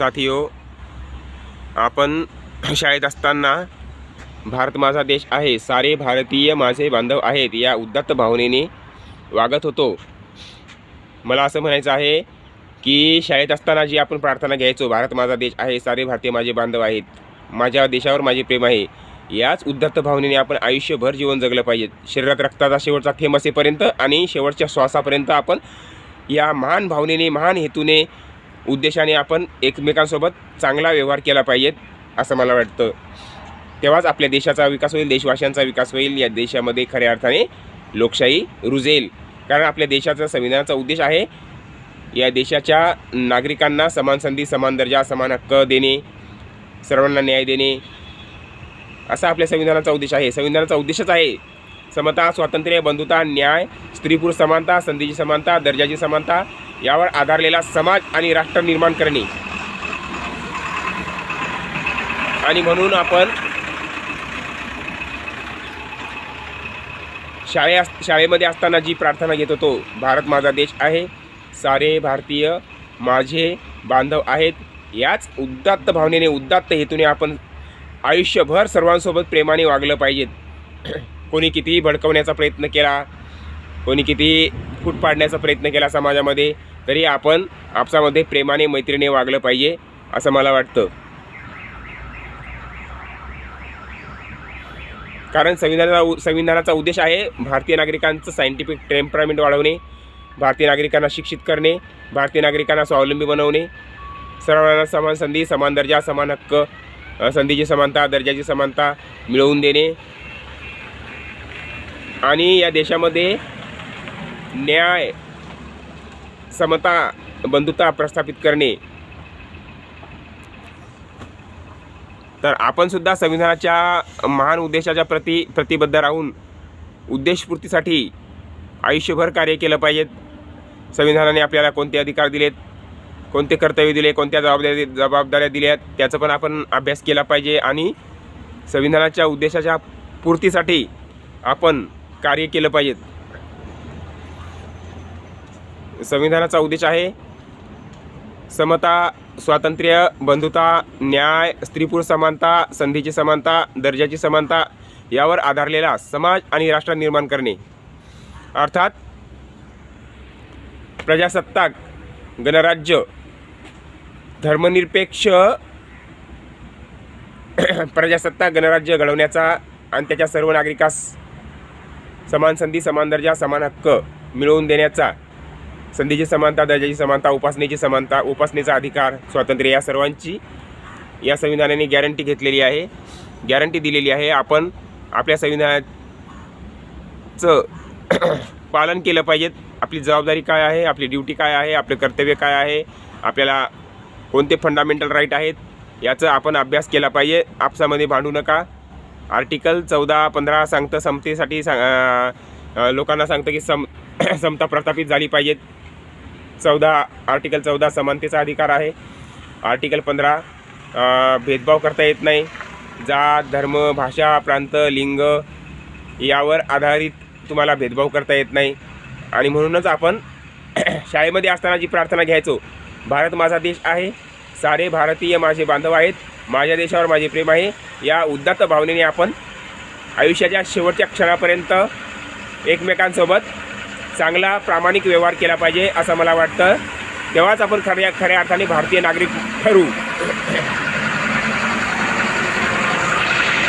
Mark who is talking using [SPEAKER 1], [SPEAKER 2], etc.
[SPEAKER 1] साथियो आपण शाळेत असताना भारत माझा देश आहे सारे भारतीय माझे बांधव आहेत या उद्दत्त भावनेने वागत होतो. मला असं म्हणायचं आहे की शाळेत असताना जी आपण प्रार्थना घ्यायचो भारत माझा देश आहे सारे भारतीय माझे बांधव आहेत माझ्या देशावर माझे प्रेम आहे याच उद्धत्त भावनेने आपण आयुष्यभर जीवन जगलं पाहिजे. शरीरात रक्ताचा शेवटचा थेंब असेपर्यंत आणि शेवटच्या श्वासापर्यंत आपण या महान भावनेने महान हेतूने उद्देशाने आपण एकमेकांसोबत चांगला व्यवहार केला पाहिजेत असं मला वाटतं. तेव्हाच आपल्या देशाचा विकास होईल देशवासियांचा विकास होईल. या देशामध्ये खऱ्या अर्थाने लोकशाही रुजेल. कारण आपल्या देशाचा संविधानाचा उद्देश आहे या देशाच्या नागरिकांना समान संधी समान दर्जा समान हक्क देणे सर्वांना न्याय देणे. असा आपल्या संविधानाचा उद्देश आहे. संविधानाचा उद्देशच आहे समता स्वातंत्र्य बंधुता न्याय स्त्री पुरुष समानता संधीची समानता दर्जाची समानता यावर आधारलेला समाज आणि राष्ट्र निर्माण करणे. आणि म्हणून आपण शाळे अस शाळेमध्ये असताना जी प्रार्थना घेत होतो भारत माझा देश आहे सारे भारतीय माझे बांधव आहेत याच उदात्त भावनेने उदात्त हेतूने आपण आयुष्यभर सर्वांसोबत प्रेमाने वागलं पाहिजेत. कोणी कितीही भडकवण्याचा प्रयत्न केला कोणी कितीही फूट पाडण्याचा प्रयत्न केला समाजामध्ये तरी आपण आपसामध्ये प्रेमाने मैत्रीने वागलं पाहिजे असं मला वाटतं. कारण संविधानाचा उ- संविधानाचा उद्देश आहे भारतीय नागरिकांचं सायंटिफिक टेम्परामेंट वाढवणे भारतीय नागरिकांना शिक्षित करणे भारतीय नागरिकांना स्वावलंबी बनवणे. सर्वांना समान संधी समान दर्जा समान हक्क संधीची समानता दर्जाची समानता मिळवून देणे. आणि या देशामध्ये न्याय समता बंधुता प्रस्थापित करणे. तर आपणसुद्धा संविधानाच्या महान उद्देशाच्या प्रति प्रतिबद्ध राहून उद्देशपूर्तीसाठी आयुष्यभर कार्य केलं पाहिजेत. संविधानाने आपल्याला कोणते अधिकार दिलेत कोणते कर्तव्य दिले कोणत्या जबाबदारी जबाबदाऱ्या दिल्यात त्याचा पण आपण अभ्यास केला पाहिजे. आणि संविधानाच्या उद्देशाच्या पूर्तीसाठी आपण कार्य केलं पाहिजेत. संविधानाचा उद्देश आहे. समता स्वातंत्र्य बंधुता न्याय स्त्री पुरुष समानता संधीची समानता दर्जाची समानता यावर आधारलेला समाज आणि राष्ट्र निर्माण करणे. अर्थात प्रजासत्ताक गणराज्य धर्मनिरपेक्ष प्रजासत्ताक गणराज्य घडवण्याचा आणि त्याच्या सर्व नागरिकास समान संधी समान दर्जा समान हक्क मिळवून देण्याचा संधीची समानता दर्जाची समानता उपासनेची समानता उपासनेचा अधिकार स्वातंत्र्य या सर्वांची या संविधानाने गॅरंटी घेतलेली आहे. गॅरंटी दिलेली आहे. आपण आपल्या संविधानाचं पालन केलं पाहिजेत. आपली जबाबदारी काय आहे? आपली ड्युटी काय आहे? आपले कर्तव्य काय आहे? आपल्याला कोणते फंडामेंटल राईट आहेत? याचा आपण अभ्यास केला पाहिजे. आपसामध्ये भांडू नका. आर्टिकल चौदा पंधरा सांगतं समतेसाठी सांग लोकांना सांगतं की सम समता प्रस्थापित झाली पाहिजेत. चौदा आर्टिकल चौदा समानतेचा अधिकार आहे. आर्टिकल पंधरा भेदभाव करता येत नाही. जात धर्म भाषा प्रांत लिंग यावर आधारित तुम्हाला भेदभाव करता येत नाही. आणि म्हणूनच आपण शाळेमध्ये असताना जी प्रार्थना घ्यायचो भारत माझा देश आहे. सारे भारतीय माझे बांधव आहेत. माझ्या देशावर माझे प्रेम आहे. या उद्दात भावनेने आपण आयुष्याच्या शेवटच्या क्षणापर्यंत एकमेकांसोबत चांगला प्रामाणिक व्यवहार केला पाहिजे असं मला वाटतं. तेव्हाच आपण खऱ्या खऱ्या अर्थाने भारतीय नागरिक ठरू.